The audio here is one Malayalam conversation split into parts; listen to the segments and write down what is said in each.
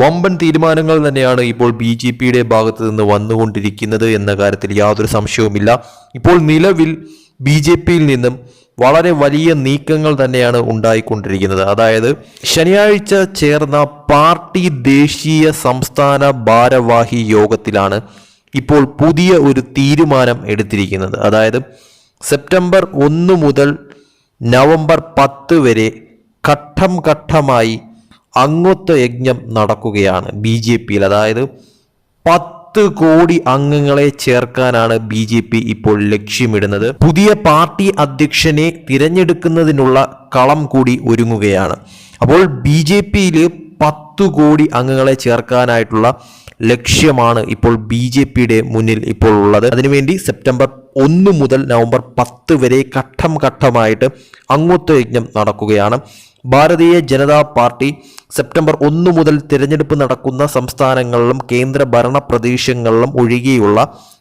വമ്പൻ തീരുമാനങ്ങൾ തന്നെയാണ് ഇപ്പോൾ ബി ജെ പിയുടെ ഭാഗത്ത് നിന്ന് വന്നുകൊണ്ടിരിക്കുന്നത് എന്ന കാര്യത്തിൽ യാതൊരു സംശയവുമില്ല. ഇപ്പോൾ നിലവിൽ ബി ജെ പിയിൽ നിന്നും വളരെ വലിയ നീക്കങ്ങൾ തന്നെയാണ് ഉണ്ടായിക്കൊണ്ടിരിക്കുന്നത്. അതായത് ശനിയാഴ്ച ചേർന്ന പാർട്ടി ദേശീയ സംസ്ഥാന ഭാരവാഹി യോഗത്തിലാണ് ഇപ്പോൾ പുതിയ ഒരു തീരുമാനം എടുത്തിരിക്കുന്നത്. അതായത് സെപ്റ്റംബർ ഒന്ന് മുതൽ നവംബർ പത്ത് വരെ ഘട്ടം ഘട്ടമായി അംഗത്വ യജ്ഞം നടക്കുകയാണ് ബി ജെ പിയിൽ. അതായത് പത്ത് കോടി അംഗങ്ങളെ ചേർക്കാനാണ് ബി ജെ പി ഇപ്പോൾ ലക്ഷ്യമിടുന്നത്. പുതിയ പാർട്ടി അധ്യക്ഷനെ തിരഞ്ഞെടുക്കുന്നതിനുള്ള കളം കൂടി ഒരുങ്ങുകയാണ്. അപ്പോൾ ബി ജെ പിയിൽ പത്ത് കോടി അംഗങ്ങളെ ചേർക്കാനായിട്ടുള്ള ലക്ഷ്യമാണ് ഇപ്പോൾ ബി ജെ പിയുടെ മുന്നിൽ ഇപ്പോൾ ഉള്ളത്. അതിനുവേണ്ടി സെപ്റ്റംബർ ഒന്ന് മുതൽ നവംബർ പത്ത് വരെ ഘട്ടം ഘട്ടമായിട്ട് അംഗത്വ യജ്ഞം നടക്കുകയാണ്. ഭാരതീയ ജനതാ പാർട്ടി സെപ്റ്റംബർ ഒന്ന് മുതൽ തിരഞ്ഞെടുപ്പ് നടക്കുന്ന സംസ്ഥാനങ്ങളിലും കേന്ദ്ര ഭരണ പ്രദേശങ്ങളിലും ഒഴികെയുള്ള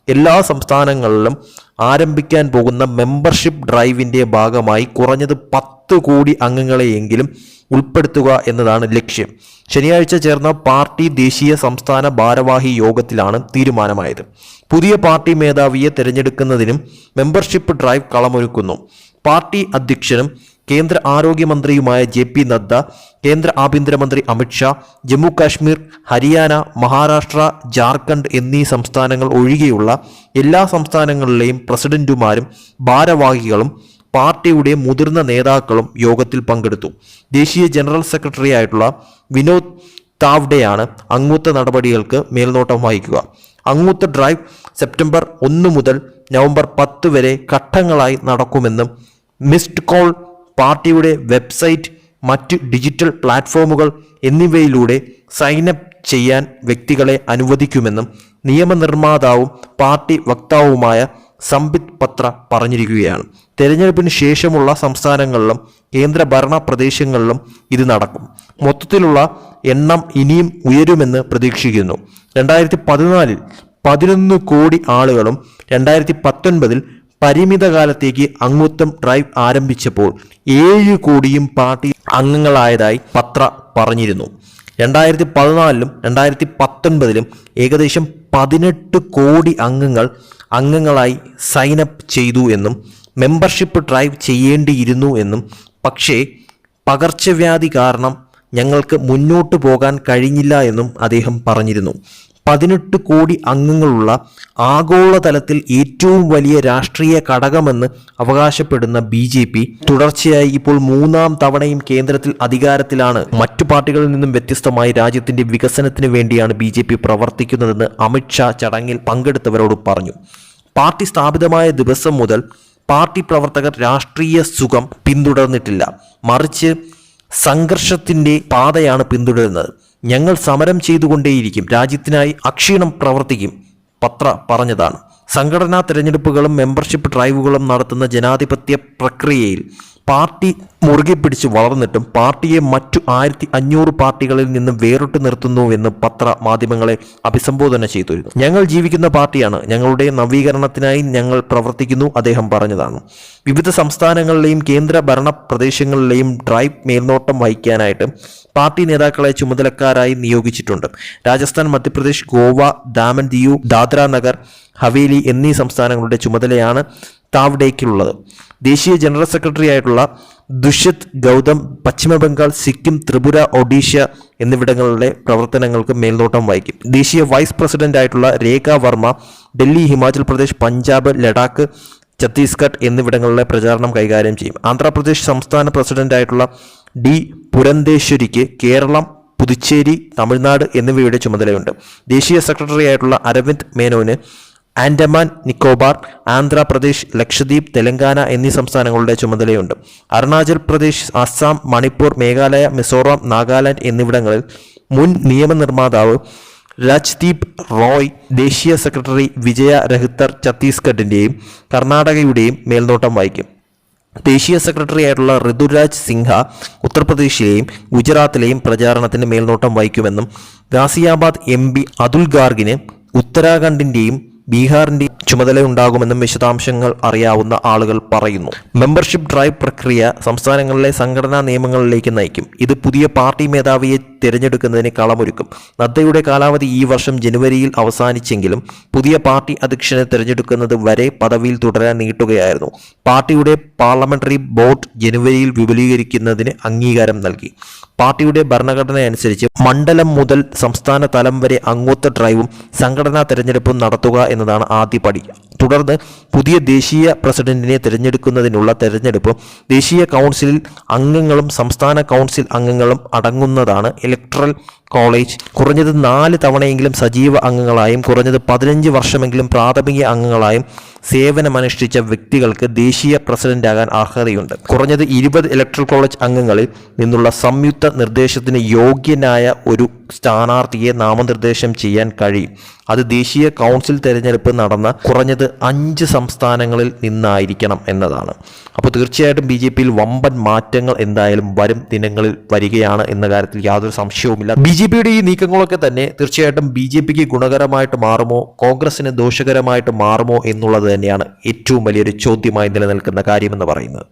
എല്ലാ സംസ്ഥാനങ്ങളിലും ആരംഭിക്കാൻ പോകുന്ന മെമ്പർഷിപ്പ് ഡ്രൈവിന്റെ ഭാഗമായി കുറഞ്ഞത് പത്ത് കോടി അംഗങ്ങളെയെങ്കിലും ഉൾപ്പെടുത്തുക എന്നതാണ് ലക്ഷ്യം. ശനിയാഴ്ച ചേർന്ന പാർട്ടി ദേശീയ സംസ്ഥാന ഭാരവാഹി യോഗത്തിലാണ് തീരുമാനമായത്. പുതിയ പാർട്ടി മേധാവിയെ തിരഞ്ഞെടുക്കുന്നതിനും മെമ്പർഷിപ്പ് ഡ്രൈവ് കളമൊരുക്കുന്നു. പാർട്ടി അധ്യക്ഷനും കേന്ദ്ര ആരോഗ്യമന്ത്രിയുമായ ജെ പി നദ്ദ കേന്ദ്ര ആഭ്യന്തരമന്ത്രി അമിത്ഷാ ജമ്മു കാശ്മീർ ഹരിയാന മഹാരാഷ്ട്ര ജാർഖണ്ഡ് എന്നീ സംസ്ഥാനങ്ങൾ ഒഴികെയുള്ള എല്ലാ സംസ്ഥാനങ്ങളിലെയും പ്രസിഡന്റുമാരും ഭാരവാഹികളും പാർട്ടിയുടെ മുതിർന്ന നേതാക്കളും യോഗത്തിൽ പങ്കെടുത്തു. ദേശീയ ജനറൽ സെക്രട്ടറി ആയിട്ടുള്ള വിനോദ് താവ്ഡെയാണ് അങ്ങൂത്ത നടപടികൾക്ക് മേൽനോട്ടം വഹിക്കുക. അങ്ങൂത്ത ഡ്രൈവ് സെപ്റ്റംബർ ഒന്ന് മുതൽ നവംബർ പത്ത് വരെ ഘട്ടങ്ങളായി നടക്കുമെന്നും മിസ്ഡ് കോൾ പാർട്ടിയുടെ വെബ്സൈറ്റ് മറ്റ് ഡിജിറ്റൽ പ്ലാറ്റ്ഫോമുകൾ എന്നിവയിലൂടെ സൈനപ്പ് ചെയ്യാൻ വ്യക്തികളെ അനുവദിക്കുമെന്നും നിയമനിർമ്മാതാവും പാർട്ടി വക്താവുമായ സംബിത് പത്ര പറഞ്ഞിരിക്കുകയാണ്. തെരഞ്ഞെടുപ്പിന് ശേഷമുള്ള സംസ്ഥാനങ്ങളിലും കേന്ദ്ര ഭരണ പ്രദേശങ്ങളിലും ഇത് നടക്കും. മൊത്തത്തിലുള്ള എണ്ണം ഇനിയും ഉയരുമെന്ന് പ്രതീക്ഷിക്കുന്നു. രണ്ടായിരത്തി പതിനാലിൽ പതിനൊന്ന് കോടി ആളുകളും രണ്ടായിരത്തി പത്തൊൻപതിൽ പരിമിത കാലത്തേക്ക് അംഗത്വം ഡ്രൈവ് ആരംഭിച്ചപ്പോൾ ഏഴ് കോടിയും പാർട്ടി അംഗങ്ങളായതായി പത്ര പറഞ്ഞിരുന്നു. രണ്ടായിരത്തി പതിനാലിലും രണ്ടായിരത്തി പത്തൊൻപതിലും ഏകദേശം പതിനെട്ട് കോടി അംഗങ്ങൾ അംഗങ്ങളായി സൈനപ്പ് ചെയ്തു എന്നും മെമ്പർഷിപ്പ് ഡ്രൈവ് ചെയ്യേണ്ടിയിരുന്നു എന്നും. പക്ഷേ പകർച്ചവ്യാധി കാരണം ഞങ്ങൾക്ക് മുന്നോട്ട് പോകാൻ കഴിഞ്ഞില്ല എന്നും അദ്ദേഹം പറഞ്ഞിരുന്നു. പതിനെട്ട് കോടി അംഗങ്ങളുള്ള ആഗോളതലത്തിൽ ഏറ്റവും വലിയ രാഷ്ട്രീയ ഘടകമെന്ന് അവകാശപ്പെടുന്ന ബി ജെ പി തുടർച്ചയായി ഇപ്പോൾ മൂന്നാം തവണയും കേന്ദ്രത്തിൽ അധികാരത്തിലാണ്. മറ്റു പാർട്ടികളിൽ നിന്നും വ്യത്യസ്തമായി രാജ്യത്തിന്റെ വികസനത്തിന് വേണ്ടിയാണ് ബി ജെ പി പ്രവർത്തിക്കുന്നതെന്ന് അമിത്ഷാ ചടങ്ങിൽ പങ്കെടുത്തവരോട് പറഞ്ഞു. പാർട്ടി സ്ഥാപിതമായ ദിവസം മുതൽ പാർട്ടി പ്രവർത്തകർ രാഷ്ട്രീയ സുഖം പിന്തുടർന്നിട്ടില്ല. മറിച്ച് സംഘർഷത്തിന്റെ പാതയാണ് പിന്തുടരുന്നത്. ഞങ്ങൾ സമരം ചെയ്തുകൊണ്ടേയിരിക്കും. രാജ്യത്തിനായി അക്ഷീണം പ്രവർത്തിക്കും. പത്ര പറഞ്ഞതാണ്. സംഘടനാ തിരഞ്ഞെടുപ്പുകളും മെമ്പർഷിപ്പ് ഡ്രൈവുകളും നടത്തുന്ന ജനാധിപത്യ പ്രക്രിയയിൽ പാർട്ടി മുറുകെ പിടിച്ച് വളർന്നിട്ടും പാർട്ടിയെ മറ്റു ആയിരത്തി അഞ്ഞൂറ് പാർട്ടികളിൽ നിന്നും വേറിട്ട് നിർത്തുന്നുവെന്ന് പത്ര മാധ്യമങ്ങളെ അഭിസംബോധന ചെയ്തിരുന്നു. ഞങ്ങൾ ജീവിക്കുന്ന പാർട്ടിയാണ്. ഞങ്ങളുടെ നവീകരണത്തിനായി ഞങ്ങൾ പ്രവർത്തിക്കുന്നു അദ്ദേഹം പറഞ്ഞതാണ്. വിവിധ സംസ്ഥാനങ്ങളിലെയും കേന്ദ്ര ഭരണ പ്രദേശങ്ങളിലെയും ഡ്രൈവ് മേൽനോട്ടം വഹിക്കാനായിട്ട് പാർട്ടി നേതാക്കളെ ചുമതലക്കാരായി നിയോഗിച്ചിട്ടുണ്ട്. രാജസ്ഥാൻ മധ്യപ്രദേശ് ഗോവ ദാമൻ ദിയു ദാദ്ര നഗർ ഹവേലി എന്നീ സംസ്ഥാനങ്ങളുടെ ചുമതലയാണ് താവ്ഡേക്കുള്ളത് ദേശീയ ജനറൽ സെക്രട്ടറി ആയിട്ടുള്ള ദുഷ്യത് ഗൗതം പശ്ചിമ ബംഗാൾ സിക്കിം ത്രിപുര ഒഡീഷ എന്നിവിടങ്ങളിലെ പ്രവർത്തനങ്ങൾക്ക് മേൽനോട്ടം വഹിക്കും. ദേശീയ വൈസ് പ്രസിഡന്റ് ആയിട്ടുള്ള രേഖ വർമ്മ ഡൽഹി ഹിമാചൽ പ്രദേശ് പഞ്ചാബ് ലഡാക്ക് ഛത്തീസ്ഗഡ് എന്നിവിടങ്ങളിലെ പ്രചാരണം കൈകാര്യം ചെയ്യും. ആന്ധ്രാപ്രദേശ് സംസ്ഥാന പ്രസിഡന്റ് ആയിട്ടുള്ള ഡി പുരന്തേശ്വരിക്ക് കേരളം പുതുച്ചേരി തമിഴ്നാട് എന്നിവയുടെ ചുമതലയുണ്ട്. ദേശീയ സെക്രട്ടറി ആയിട്ടുള്ള അരവിന്ദ് മേനോന് ആൻഡമാൻ നിക്കോബാർ ആന്ധ്രാപ്രദേശ് ലക്ഷദ്വീപ് തെലങ്കാന എന്നീ സംസ്ഥാനങ്ങളുടെ ചുമതലയുണ്ട്. അരുണാചൽ പ്രദേശ് അസം മണിപ്പൂർ മേഘാലയ മിസോറാം നാഗാലാൻഡ് എന്നിവിടങ്ങളിൽ മുൻ നിയമ നിർമ്മാതാവ് രാജ്ദീപ് റോയ് ദേശീയ സെക്രട്ടറി വിജയ രഹിത്തർ ഛത്തീസ്ഗഡിന്റെയും കർണാടകയുടെയും മേൽനോട്ടം വഹിക്കും. ദേശീയ സെക്രട്ടറി ആയിട്ടുള്ള ഋതുരാജ് സിൻഹ ഉത്തർപ്രദേശിലെയും ഗുജറാത്തിലെയും പ്രചാരണത്തിന് മേൽനോട്ടം വഹിക്കുമെന്നും ഗാസിയാബാദ് എം പി അതുൽ ഗാർഗിന് ഉത്തരാഖണ്ഡിന്റെയും ബീഹാറിന്റെ ചുമതലയുണ്ടാകുമെന്നും വിശദാംശങ്ങൾ അറിയാവുന്ന ആളുകൾ പറയുന്നു. മെമ്പർഷിപ്പ് ഡ്രൈവ് പ്രക്രിയ സംസ്ഥാനങ്ങളിലെ സംഘടനാ നിയമങ്ങളിലേക്ക് നയിക്കും. ഇത് പുതിയ പാർട്ടി മേധാവിയെ തിരഞ്ഞെടുക്കുന്നതിന് കളമൊരുക്കും. നദ്ദയുടെ കാലാവധി ഈ വർഷം ജനുവരിയിൽ അവസാനിച്ചെങ്കിലും പുതിയ പാർട്ടി അധ്യക്ഷനെ തിരഞ്ഞെടുക്കുന്നത് വരെ പദവിയിൽ തുടരാൻ നീട്ടുകയായിരുന്നു. പാർട്ടിയുടെ പാർലമെന്ററി ബോർഡ് ജനുവരിയിൽ വിപുലീകരിക്കുന്നതിന് അംഗീകാരം നൽകി. പാർട്ടിയുടെ ഭരണഘടനയനുസരിച്ച് മണ്ഡലം മുതൽ സംസ്ഥാന തലം വരെ അംഗത്വ ഡ്രൈവും സംഘടനാ തെരഞ്ഞെടുപ്പും നടത്തുക എന്നതാണ് ആദ്യ പടി. തുടർന്ന് പുതിയ ദേശീയ പ്രസിഡന്റിനെ തിരഞ്ഞെടുക്കുന്നതിനുള്ള തെരഞ്ഞെടുപ്പ് ദേശീയ കൗൺസിലിൽ അംഗങ്ങളും സംസ്ഥാന കൗൺസിൽ അംഗങ്ങളും അടങ്ങുന്നതാണ് ഇലക്ട്രൽ കോളേജ്. കുറഞ്ഞത് നാല് തവണയെങ്കിലും സജീവ അംഗങ്ങളായും കുറഞ്ഞത് പതിനഞ്ച് വർഷമെങ്കിലും പ്രാഥമിക അംഗങ്ങളായും സേവനമനുഷ്ഠിച്ച വ്യക്തികൾക്ക് ദേശീയ പ്രസിഡന്റാകാൻ അർഹതയുണ്ട്. കുറഞ്ഞത് ഇരുപത് ഇലക്ട്രൽ കോളേജ് അംഗങ്ങളിൽ നിന്നുള്ള സംയുക്ത നിർദ്ദേശത്തിന് യോഗ്യനായ ഒരു സ്ഥാനാർത്ഥിയെ നാമനിർദ്ദേശം ചെയ്യാൻ കഴിയും. അത് ദേശീയ കൗൺസിൽ തെരഞ്ഞെടുപ്പ് നടന്ന കുറഞ്ഞത് അഞ്ച് സംസ്ഥാനങ്ങളിൽ നിന്നായിരിക്കണം എന്നതാണ്. അപ്പോൾ തീർച്ചയായിട്ടും ബി ജെ പിയിൽ വമ്പൻ മാറ്റങ്ങൾ എന്തായാലും വരും ദിനങ്ങളിൽ വരികയാണ് എന്ന കാര്യത്തിൽ യാതൊരു സംശയവുമില്ല. ബി ജെ പിയുടെ ഈ നീക്കങ്ങളൊക്കെ തന്നെ തീർച്ചയായിട്ടും ബി ജെ പിക്ക് ഗുണകരമായിട്ട് മാറുമോ കോൺഗ്രസിന് ദോഷകരമായിട്ട് മാറുമോ എന്നുള്ളത് തന്നെയാണ് ഏറ്റവും വലിയൊരു ചോദ്യമായി നിലനിൽക്കുന്ന കാര്യമെന്ന് പറയുന്നത്.